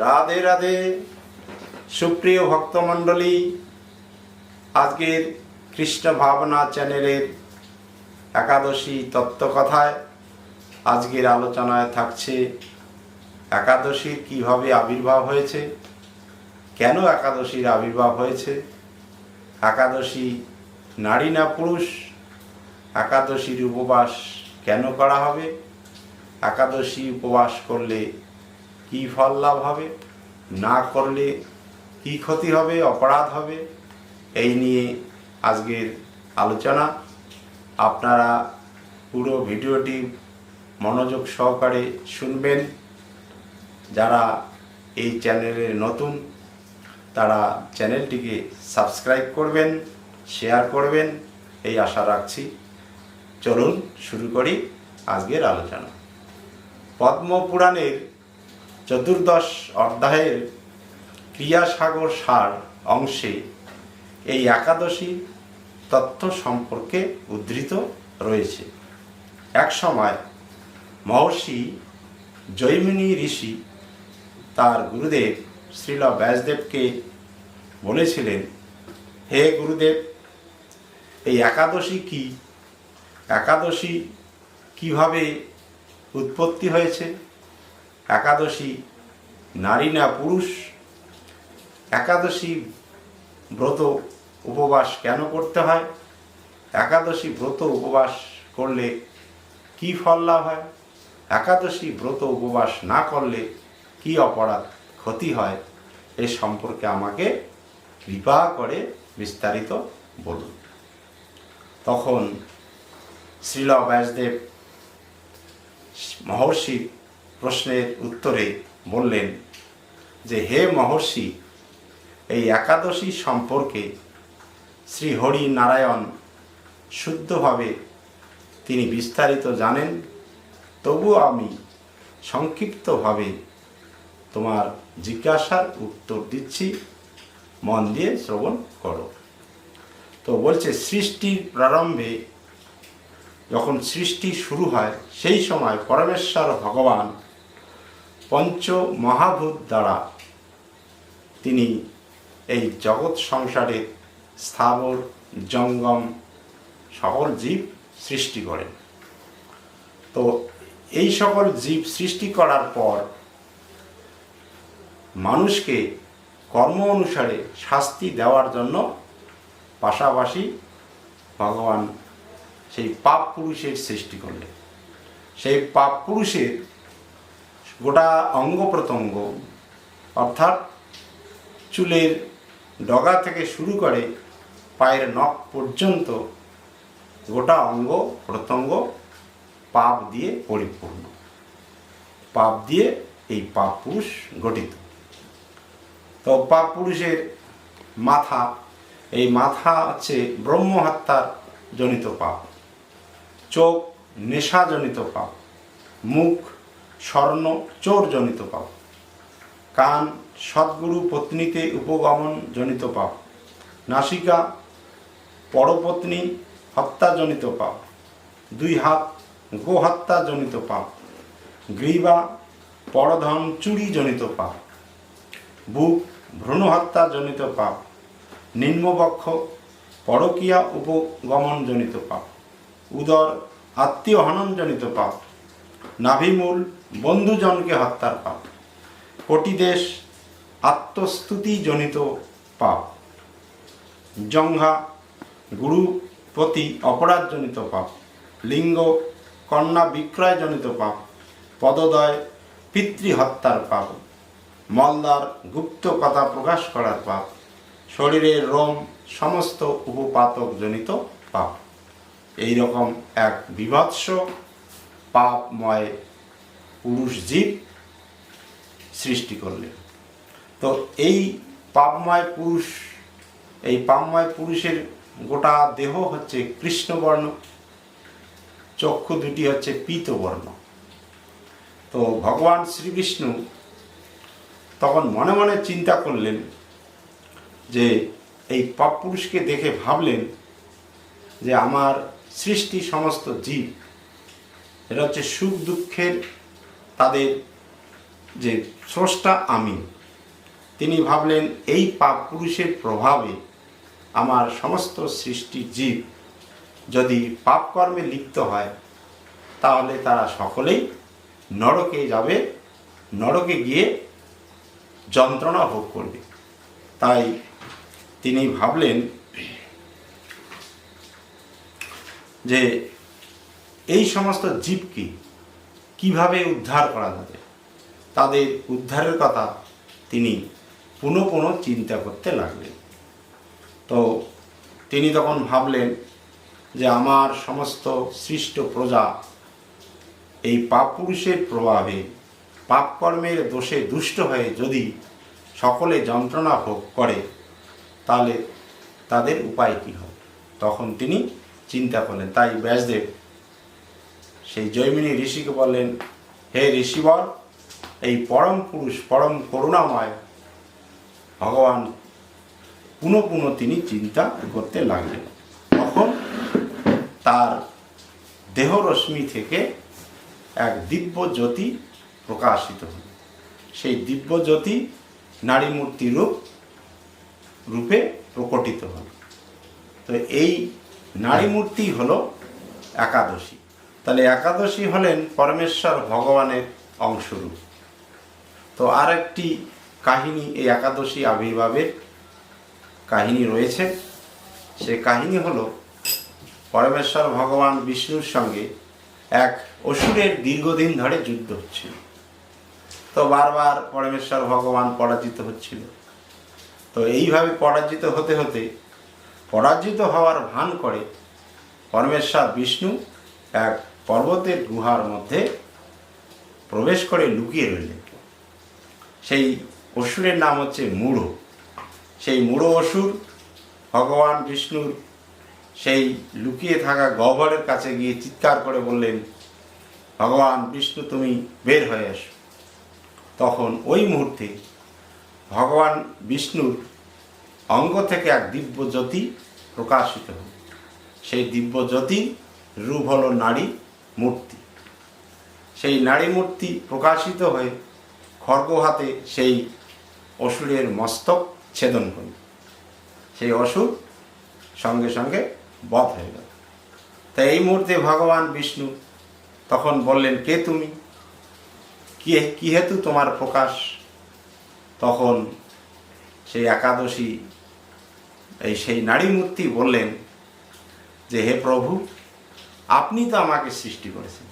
রাধে রাধে। সুপ্রিয় ভক্তমণ্ডলী, আজকের কৃষ্ণ ভাবনা চ্যানেলের একাদশী তত্ত্বকথায় আজকের আলোচনায় থাকছে একাদশীর কীভাবে আবির্ভাব হয়েছে, কেন একাদশীর আবির্ভাব হয়েছে, একাদশী নারী না পুরুষ, একাদশীর উপবাস কেন করা হবে, একাদশী উপবাস করলে কি ফল লাভ হবে? না করলে কি ক্ষতি হবে? অপরাধ হবে? এই নিয়ে আজকের আলোচনা। আপনারা পুরো ভিডিওটি মনোযোগ সহকারে শুনবেন। যারা এই চ্যানেলে নতুন, তারা চ্যানেলটিকে সাবস্ক্রাইব করবেন, শেয়ার করবেন। এই আশা রাখছি। চলুন শুরু করি আজকের আলোচনা। পদ্মপুরাণের চতুর্দশ অধ্যায়ের ক্রিয়াসাগর সার অংশে এই একাদশী তত্ত্ব সম্পর্কে উদ্ধৃত রয়েছে। এক সময় মহর্ষি জৈমিনী ঋষি তার গুরুদেব শ্রীল ব্যাসদেবকে বলেছিলেন, হে গুরুদেব, এই একাদশী কি? একাদশী কীভাবে উৎপত্তি হয়েছে? একাদশী নারী না পুরুষ, একাদশী ব্রত উপবাস কেন করতে হয়? একাদশী ব্রত উপবাস করলে কি ফল লাভ হয়? একাদশী ব্রত উপবাস না করলে কি অপরাধ ক্ষতি হয়? এ সম্পর্কে আমাকে কৃপা করে বিস্তারিত বলুন। তখন শ্রীল ব্যাসদেব মহর্ষি প্রশ্নের উত্তরে বললেন যে, হে মহর্ষি, এই একাদশী সম্পর্কে শ্রী হরি নারায়ণ শুদ্ধভাবে তিনি বিস্তারিত জানেন। তবুও আমি সংক্ষিপ্তভাবে তোমার জিজ্ঞাসার উত্তর দিচ্ছি। মন দিয়ে শ্রবণ করো। তো বলছে, সৃষ্টির প্রারম্ভে যখন সৃষ্টি শুরু হয়, সেই সময় পরমেশ্বর ভগবান পঞ্চ মহাভূত দ্বারা তিনি এই জগৎ সংসারে স্থাবর, জঙ্গম, সকল জীব সৃষ্টি করেন। তো এই সকল জীব সৃষ্টি করার পর মানুষকে কর্ম অনুসারে শাস্তি দেওয়ার জন্য পাশাপাশি ভগবান সেই পাপ পুরুষের সৃষ্টি করলেন। সেই পাপ পুরুষের গোটা অঙ্গ প্রত্যঙ্গ, অর্থাৎ চুলের ডগা থেকে শুরু করে পায়ের নখ পর্যন্ত গোটা অঙ্গ প্রত্যঙ্গ পাপ দিয়ে পরিপূর্ণ। পাপ দিয়ে এই পাপ পুরুষ গঠিত। তো পাপ পুরুষের মাথা, এই মাথা হচ্ছে ব্রহ্মহত্যার জনিত পাপ। চোখ নেশাজনিত পাপ। মুখ স্বর্ণ চোরজনিত পাপ। কান সদ্গুরু পত্নীতে উপগমন জনিত পাপ। নাসিকা পরপত্নী হত্যাজনিত পাপ। দুই হাত গোহত্যাজনিত পাপ। গ্রীবা পরধন চুরিজনিত পাপ। বুক ভ্রূণহত্যাজনিত পাপ। নিম্নবক্ষ পরকীয়া উপগমনজনিত পাপ। উদর আত্মীয় হননজনিত পাপ। নাভিমূল বন্ধুজনকে হত্যার পাপ। কোটিদেশ আত্মস্তুতিজনিত পাপ। জঙ্ঘা গুরু প্রতি অপরাধজনিত পাপ। লিঙ্গ কন্যা বিক্রয়জনিত পাপ। পদদয় পিতৃহত্যার পাপ। মলদার গুপ্ত কথা প্রকাশ করার পাপ। শরীরের রোম সমস্ত উপপাতকজনিত পাপ। এই রকম এক বিভৎস পাপময় পুরুষ জীব সৃষ্টি করলেন তো এই পাপময় পুরুষ, এই পাপময় পুরুষের গোটা দেহ হচ্ছে কৃষ্ণবর্ণ, চক্ষু দুটি হচ্ছে পীতবর্ণ। তো ভগবান শ্রীকৃষ্ণ তখন মনে মনে চিন্তা করলেন যে এই পাপ পুরুষকে দেখে ভাবলেন যে আমার সৃষ্টি সমস্ত জীব এটা হচ্ছে সুখ দুঃখের তাদের যে স্রষ্টা আমি তিনি ভাবলেন, এই পাপ পুরুষের প্রভাবে আমার সমস্ত সৃষ্টি জীব। যদি পাপ কর্মে লিপ্ত হয়, তাহলে তারা সকলেই নরকে যাবে, নরকে গিয়ে যন্ত্রণা ভোগ করবে। তাই তিনি ভাবলেন যে এই সমস্ত জীবকে কীভাবে উদ্ধার করা যাবে? তাদের উদ্ধারের কথা তিনি পুনঃ পুনঃ চিন্তা করতে লাগলেন। তো তিনি তখন ভাবলেন যে আমার সমস্ত সৃষ্ট প্রজা এই পাপ পুরুষের প্রভাবে পাপকর্মের দোষে দুষ্ট হয়ে যদি সকলে যন্ত্রণা ভোগ করে, তাহলে তাদের উপায় কী হবে? তখন তিনি চিন্তা করলেন, তাই ব্যাসদেব সেই জৈমিনী ঋষিকে বললেন, হে ঋষিবর, এই পরম পুরুষ, পরম করুণাময় ভগবান পুনঃ পুনঃ তিনি চিন্তা করতে লাগলেন। তখন তার দেহরশ্মি থেকে এক দিব্য জ্যোতি প্রকাশিত হল। সেই দিব্য জ্যোতি নারী মূর্তি রূপ, রূপে প্রকটিত হল। তো এই নারী মূর্তি হলো একাদশী। তাহলে একাদশী হলেন পরমেশ্বর ভগবানের অংশরূপ। তো আর একটি কাহিনী, এই একাদশী আবির্ভাবের কাহিনী রয়েছে। সে কাহিনী হল, পরমেশ্বর ভগবান বিষ্ণুর সঙ্গে এক অসুরের দীর্ঘদিন ধরে যুদ্ধ হচ্ছিল। তো বারবার পরমেশ্বর ভগবান পরাজিত হচ্ছিল। তো এইভাবে পরাজিত হতে হতে, পরাজিত হওয়ার ভান করে পরমেশ্বর বিষ্ণু এক পর্বতের গুহার মধ্যে প্রবেশ করে লুকিয়ে রইলেন। সেই অসুরের নাম হচ্ছে মূঢ় সেই মূঢ় অসুর, ভগবান বিষ্ণুর সেই লুকিয়ে থাকা গহ্বরের কাছে গিয়ে চিৎকার করে বললেন, ভগবান বিষ্ণু, তুমি বের হয়ে এসো। তখন ওই মুহূর্তে ভগবান বিষ্ণুর অঙ্গ থেকে এক দিব্য জ্যোতি প্রকাশিত হল। সেই দিব্য জ্যোতি রূপ হল নারী মূর্তি। সেই নারী মূর্তি প্রকাশিত হয়ে খর্গ হাতে সেই অসুরের মস্তক ছেদন করল সেই অসুর সঙ্গে সঙ্গে বধ হয়ে গেল। তাই এই মুহূর্তে ভগবান বিষ্ণু তখন বললেন, কে তুমি? কি কি হেতু তোমার প্রকাশ? তখন সেই একাদশী, এই সেই নারী মূর্তি বললেন যে, হে প্রভু আপনি তো আমাকে সৃষ্টি করেছেন।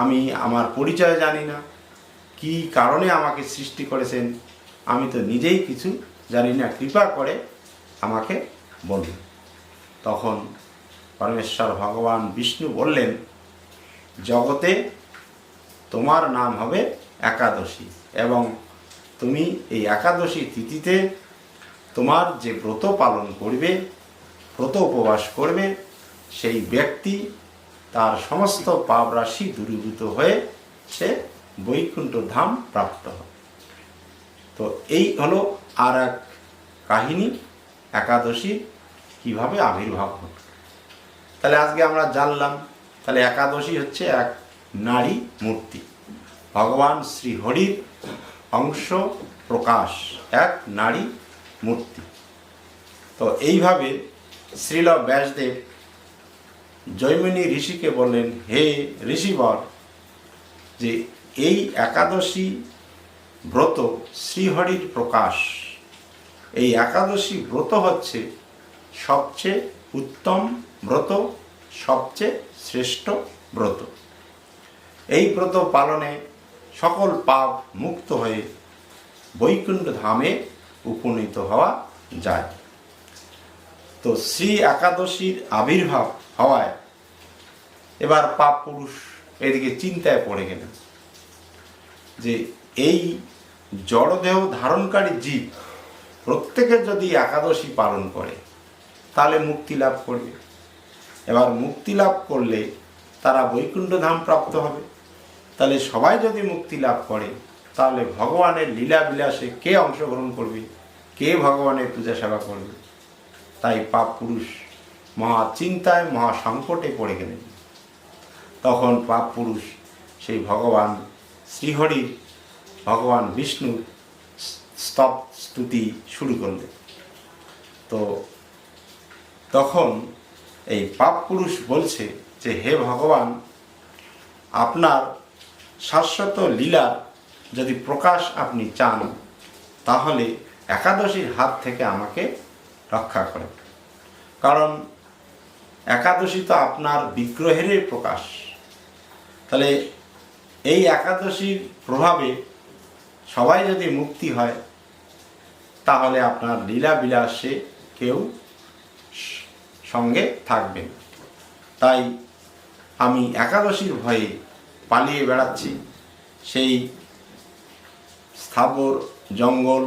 আমি আমার পরিচয় জানি না, কি কারণে আমাকে সৃষ্টি করেছেন, আমি তো নিজেই কিছু জানি না। কৃপা করে আমাকে বলুন। তখন পরমেশ্বর ভগবান বিষ্ণু বললেন, জগতে তোমার নাম হবে একাদশী এবং তুমি এই একাদশী তিথিতে তোমার যে ব্রত পালন করবে, ব্রত উপবাস করবে সেই ব্যক্তি তার সমস্ত পাপ রাশি দূরীভূত হয়ে সে বৈকুণ্ঠ ধাম প্রাপ্ত হয়। তো এই হলো আর এক কাহিনী, একাদশী কীভাবে আবির্ভাব হলো তাহলে আজকে আমরা জানলাম, তাহলে একাদশী হচ্ছে এক নারী মূর্তি। ভগবান শ্রী হরির অংশ প্রকাশ, এক নারী মূর্তি। তো এইভাবে শ্রীল ব্যাসদেব জৈমিনী ঋষিকে বললেন, হে ঋষিবর, যে এই একাদশী ব্রত শ্রীহরির প্রকাশ, এই একাদশী ব্রত হচ্ছে সবচেয়ে উত্তম ব্রত, সবচেয়ে শ্রেষ্ঠ ব্রত। এই ব্রত পালনে সকল পাপ মুক্ত হয়ে বৈকুণ্ঠ ধামে উপনীত হওয়া যায়। তো শ্রী একাদশীর আবির্ভাব হওয়ায়। এবার পাপ পুরুষ এদিকে চিন্তায় পড়ে গেলেন যে এই জড়দেহ ধারণকারী জীব প্রত্যেকের যদি একাদশী পালন করে, তাহলে মুক্তি লাভ করবে। এবার মুক্তি লাভ করলে তারা বৈকুণ্ঠ ধাম প্রাপ্ত হবে। তাহলে সবাই যদি মুক্তি লাভ করে, তাহলে ভগবানের লীলা বিলাসে কে অংশগ্রহণ করবে? কে ভগবানের পূজা সেবা করবে? তাই পাপ পুরুষ মহা চিন্তায় মহা সংকটে পড়ে গেলেন। তখন পাপ পুরুষ সেই ভগবান শ্রীহরির, ভগবান বিষ্ণু স্তব স্তুতি শুরু করলেন। তো তখন এই পাপ পুরুষ বলছে যে, হে ভগবান, আপনার শাশ্বত লীলা যদি প্রকাশ আপনি চান, তাহলে একাদশীর হাত থেকে আমাকে রক্ষা করেন। কারণ একাদশী তো আপনার বিগ্রহেরই প্রকাশ। তাহলে এই একাদশীর প্রভাবে সবাই যদি মুক্তি হয়, তাহলে আপনার লীলা বিলাসে কেউ সঙ্গে থাকবেন তাই আমি একাদশীর ভয়ে পালিয়ে বেড়াচ্ছি। সেই স্থাবর জঙ্গল,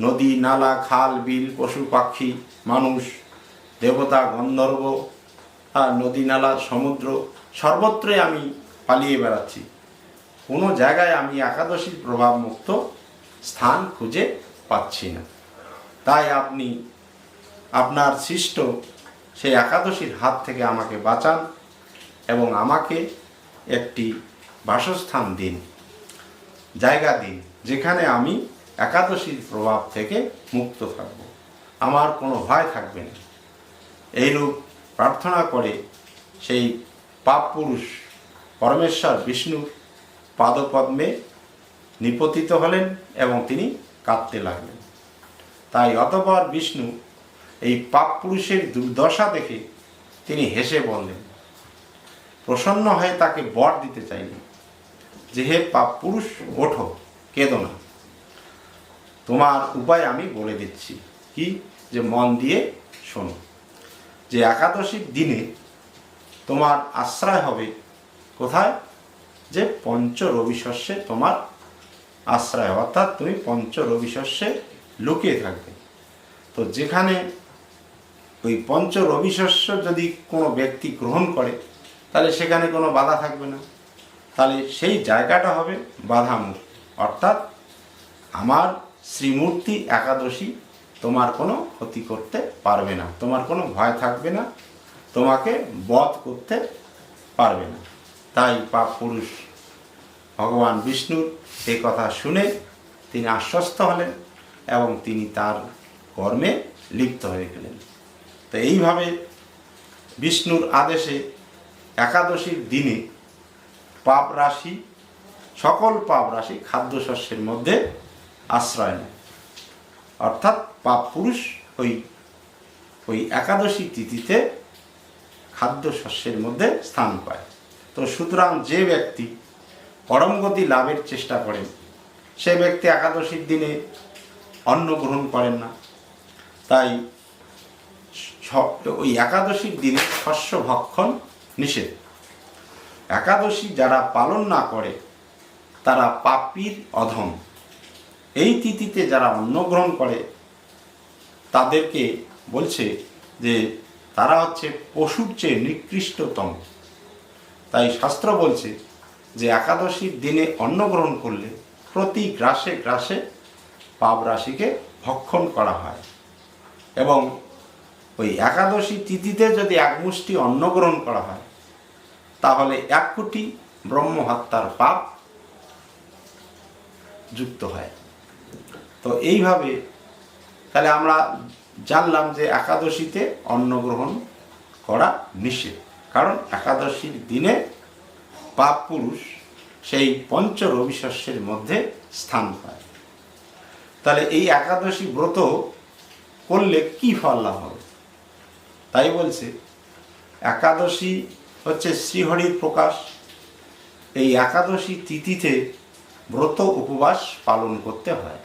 নদী, নালা, খাল, বিল, পশু, পাখি, মানুষ দেবতা, গন্ধর্ব নদী নালা সমুদ্র, সর্বত্রই আমি পালিয়ে বেড়াচ্ছি। কোনো জায়গায় আমি একাদশীর প্রভাব মুক্ত স্থান খুঁজে পাচ্ছি না। তাই আপনি, আপনার সৃষ্ট সেই একাদশীর হাত থেকে আমাকে বাঁচান এবং আমাকে একটি বাসস্থান দিন, জায়গা দিন, যেখানে আমি একাদশীর প্রভাব থেকে মুক্ত থাকব। আমার কোনো ভয় থাকবে না। এইরূপ প্রার্থনা করে সেই পাপ পুরুষ পরমেশ্বর বিষ্ণু পাদপদ্মে নিপতিত হলেন এবং তিনি কাঁদতে লাগলেন। তাই অতপর বিষ্ণু এই পাপ পুরুষের দুর্দশা দেখে তিনি হেসে বললেন, প্রসন্ন হয়ে তাকে বর দিতে চাইলেন যে হে পাপ পুরুষ, ওঠো, কেঁদো না। তোমার উপায় আমি বলে দিচ্ছি। কি? যে মন দিয়ে শোনো। যে একাদশীর দিনে তোমার আশ্রয় হবে কোথায়? যে পঞ্চ রবি শস্যে তোমার আশ্রয় অর্থাৎ তুমি পঞ্চ রবি শস্যে লুকিয়ে থাকবে। তো যেখানে ওই পঞ্চ রবি শস্য যদি কোনো ব্যক্তি গ্রহণ করে, তাহলে সেখানে কোনো বাধা থাকবে না। তাহলে সেই জায়গাটা হবে বাধামুক্ত অর্থাৎ আমার শ্রীমূর্তি একাদশী তোমার কোনো ক্ষতি করতে পারবে না, তোমার কোনো ভয় থাকবে না, তোমাকে বধ করতে পারবে না। তাই পাপ পুরুষ ভগবান বিষ্ণুর এই কথা শুনে তিনি আশ্বস্ত হলেন এবং তিনি তার কর্মে লিপ্ত হয়ে গেলেন। তো এইভাবে বিষ্ণুর আদেশে একাদশীর দিনে পাপ রাশি, সকল পাপ রাশি খাদ্যশস্যের মধ্যে আশ্রয় নেয়। অর্থাৎ পাপ পুরুষ ওই ওই একাদশী তিথিতে খাদ্য শস্যের মধ্যে স্থান পায়। তো সুতরাং যে ব্যক্তি পরমগতি লাভের চেষ্টা করেন, সে ব্যক্তি একাদশীর দিনে অন্ন গ্রহণ করেন না। তাই ওই একাদশীর দিনে শস্য ভক্ষণ নিষেধ। একাদশী যারা পালন না করে, তারা পাপীর অধম। এই তিথিতে যারা অন্ন গ্রহণ করে তাদেরকে বলছে যে তারা হচ্ছে পশুর চেয়ে নিকৃষ্টতম। তাই শাস্ত্র বলছে যে একাদশীর দিনে অন্ন গ্রহণ করলে প্রতি গ্রাসে গ্রাসে পাপ রাশিকে ভক্ষণ করা হয়। এবং ওই একাদশী তিথিতে যদি এক মুষ্টি অন্ন গ্রহণ করা হয়, তাহলে এক কোটি ব্রহ্মহত্যার পাপ যুক্ত হয়। তো এইভাবে তাহলে আমরা জানলাম যে একাদশীতে অন্ন গ্রহণ করা নিষেধ। কারণ একাদশীর দিনে পাপ পুরুষ সেই পঞ্চ রবিশস্যের মধ্যে স্থান পায়। তাহলে এই একাদশী ব্রত করলে কি ফল লাভ হবে? তাই বলছে, একাদশী হচ্ছে শ্রীহরির প্রকাশ। এই একাদশী তিথিতে ব্রত উপবাস পালন করতে হয়।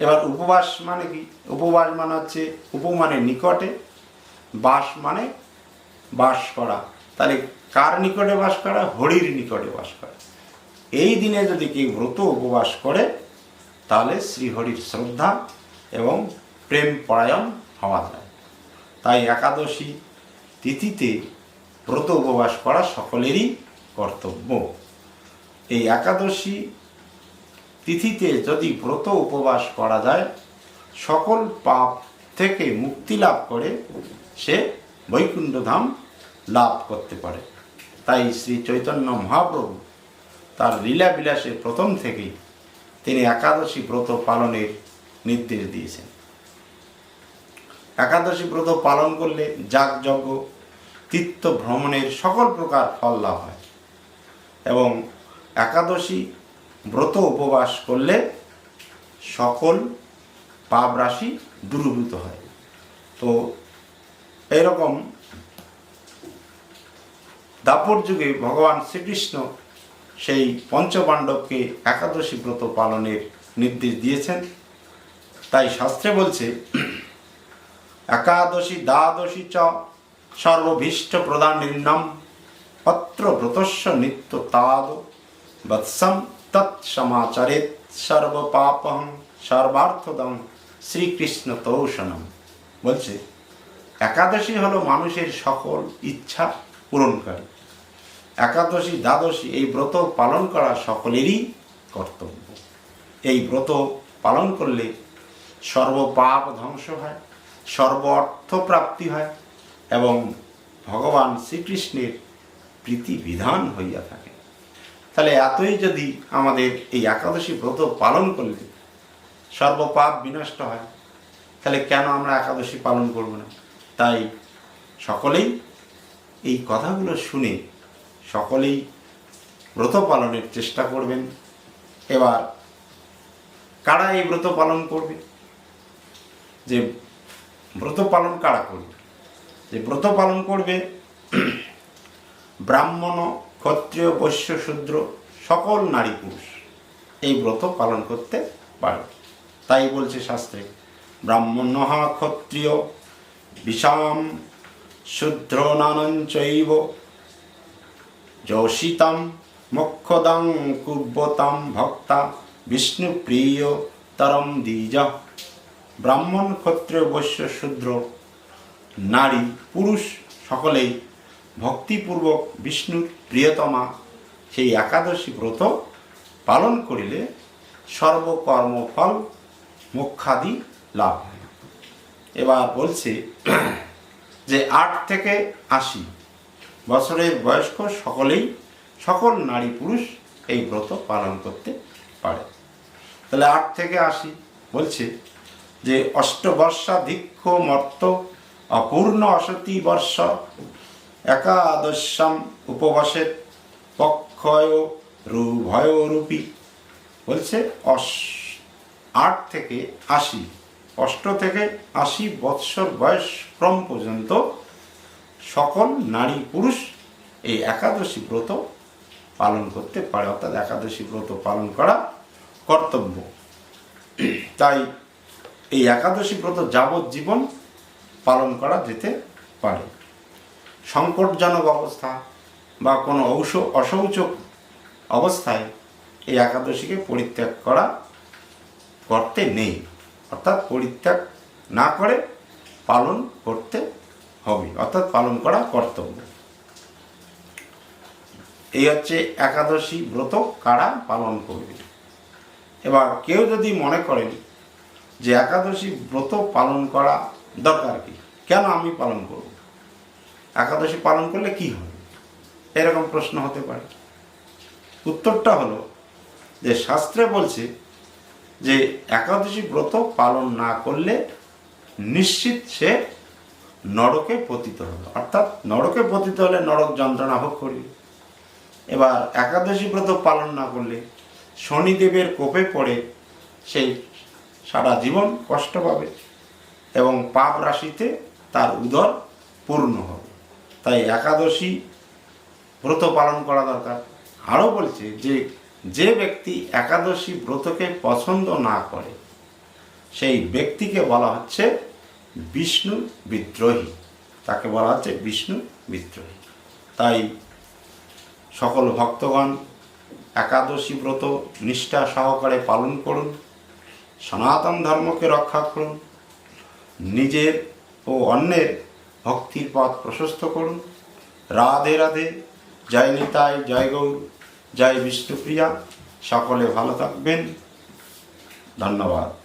এবার উপবাস মানে কি? উপবাস মানে হচ্ছে উপ মানে নিকটে বাস মানে বাস করা। তাহলে কার নিকটে বাস করা? হরির নিকটে বাস করা। এই দিনে যদি কেউ ব্রত উপবাস করে, তাহলে শ্রীহরির শ্রদ্ধা এবং প্রেম পরায়ণ হওয়া যায়। তাই একাদশী তিথিতে ব্রত উপবাস করা সকলেরই কর্তব্য। এই একাদশী তিথিতে যদি ব্রত উপবাস করা যায়, সকল পাপ থেকে মুক্তি লাভ করে সে বৈকুণ্ঠ ধাম লাভ করতে পারে। তাই শ্রী চৈতন্য মহাপ্রভু তার লীলা বিলাসে প্রথম থেকেই তিনি একাদশী ব্রত পালনের নির্দেশ দিয়েছেন। একাদশী ব্রত পালন করলে যাগযজ্ঞ তীর্থ ভ্রমণের সকল প্রকার ফল লাভ হয় এবং একাদশী ব্রত উপবাস করলে সকল পাপ রাশি দূরীভূত হয়। তো এরকম দাপর যুগে ভগবান শ্রীকৃষ্ণ সেই পঞ্চপাণ্ডবকে একাদশী ব্রত পালনের নির্দেশ দিয়েছেন। তাই শাস্ত্রে বলছে, একাদশী, দ্বাদশী চ সর্বভীষ্ট প্রদান নির্নাম অত্র ব্রতস্য নিত্য তাদ বৎসম তৎসমাচরেত সর্বপাপহং সর্বার্থদম শ্রীকৃষ্ণ তৌষণম বলছে, একাদশী হলো মানুষের সকল ইচ্ছা পূরণকারী। একাদশী, দ্বাদশী, এই ব্রত পালন করা সকলেরই কর্তব্য। এই ব্রত পালন করলে সর্বপাপ ধ্বংস হয় সর্ব অর্থ প্রাপ্তি হয় এবং ভগবান শ্রীকৃষ্ণের প্রীতি বিধান হইয়া থাকে। তাহলে এতই যদি আমাদের এই একাদশী ব্রত পালন করলে সর্বপাপ বিনষ্ট হয়, তাহলে কেন আমরা একাদশী পালন করব না? তাই সকলেই এই কথাগুলো শুনে সকলেই ব্রত পালনের চেষ্টা করবেন। এবার কারা এই ব্রত পালন করবে? যে ব্রত পালন কারা করবে? যে ব্রত পালন করবে ব্রাহ্মণ ক্ষত্রিয়, বৈশ্য, শূদ্র, সকল নারী পুরুষ এই ব্রত পালন করতে পারে। তাই বলছে শাস্ত্রে, ব্রাহ্মণ ক্ষত্রিয়, বিষাম শূদ্র নানঞ্চৈব যোষিতাম মোক্ষদাং কুব্বতাম ভক্তা বিষ্ণুপ্রিয় তরম দ্বিজ। ব্রাহ্মণ, ক্ষত্রিয়, বৈশ্য, শূদ্র, নারী, পুরুষ সকলেই ভক্তিপূর্বক বিষ্ণুর প্রিয়তমা সেই একাদশী ব্রত পালন করিলে সর্বকর্মফল মুখ্যাদি লাভ হয়। এবার বলছে যে আট থেকে আশি বছরের বয়স্ক সকলেই সকল নারী পুরুষ এই ব্রত পালন করতে পারে। তাহলে আট থেকে আশি বলছে যে অষ্টবর্ষাধিক্ষ মর্ত অপূর্ণ অসতি বর্ষ একাদশাম উপবাসের পক্ষয় রূপী। বলছে আট থেকে আশি, অষ্ট থেকে আশি বৎসর বয়স ক্রম পর্যন্ত সকল নারী পুরুষ এই একাদশী ব্রত পালন করতে পারে, অর্থাৎ একাদশী ব্রত পালন করা কর্তব্য। তাই এই একাদশী ব্রত যাবজ্জীবন পালন করা যেতে পারে। সংকটজনক অবস্থা বা কোনো ঔষ অসৌচক অবস্থায় এই একাদশীকে পরিত্যাগ করা করতে নেই। অর্থাৎ পরিত্যাগ না করে পালন করতে হবে। অর্থাৎ পালন করা কর্তব্য। এই হচ্ছে একাদশী ব্রত কারা পালন করবে। এবার কেউ যদি মনে করেন যে একাদশী ব্রত পালন করা দরকার কি, কেন আমি পালন করব? একাদশী পালন করলে কি হবে এরকম প্রশ্ন হতে পারে। উত্তরটা হলো যে শাস্ত্রে বলছে যে একাদশী ব্রত পালন না করলে নিশ্চিত সে নরকে পতিত হবে। অর্থাৎ নরকে পতিত হলে নরক যন্ত্রণা ভোগ করবে। এবার একাদশী ব্রত পালন না করলে শনিদেবের কোপে পড়ে সেই সারা জীবন কষ্ট পাবে এবং পাপ রাশিতে তার উদর পূর্ণ হবে। তাই একাদশী ব্রত পালন করা দরকার। আরও বলছে যে যে ব্যক্তি একাদশী ব্রতকে পছন্দ না করে, সেই ব্যক্তিকে বলা হচ্ছে বিষ্ণু বিদ্রোহী। তাকে বলা হচ্ছে বিষ্ণু বিদ্রোহী। তাই সকল ভক্তগণ একাদশী ব্রত নিষ্ঠা সহকারে পালন করুন, সনাতন ধর্মকে রক্ষা করুন, নিজের ও অন্যের ভক্তির পথ প্রশস্ত করুন। রাধে রাধে, জয় নিতাই, জয় গৌর, জয় বিষ্ণুপ্রিয়া, সকলে ভালো থাকবেন। ধন্যবাদ।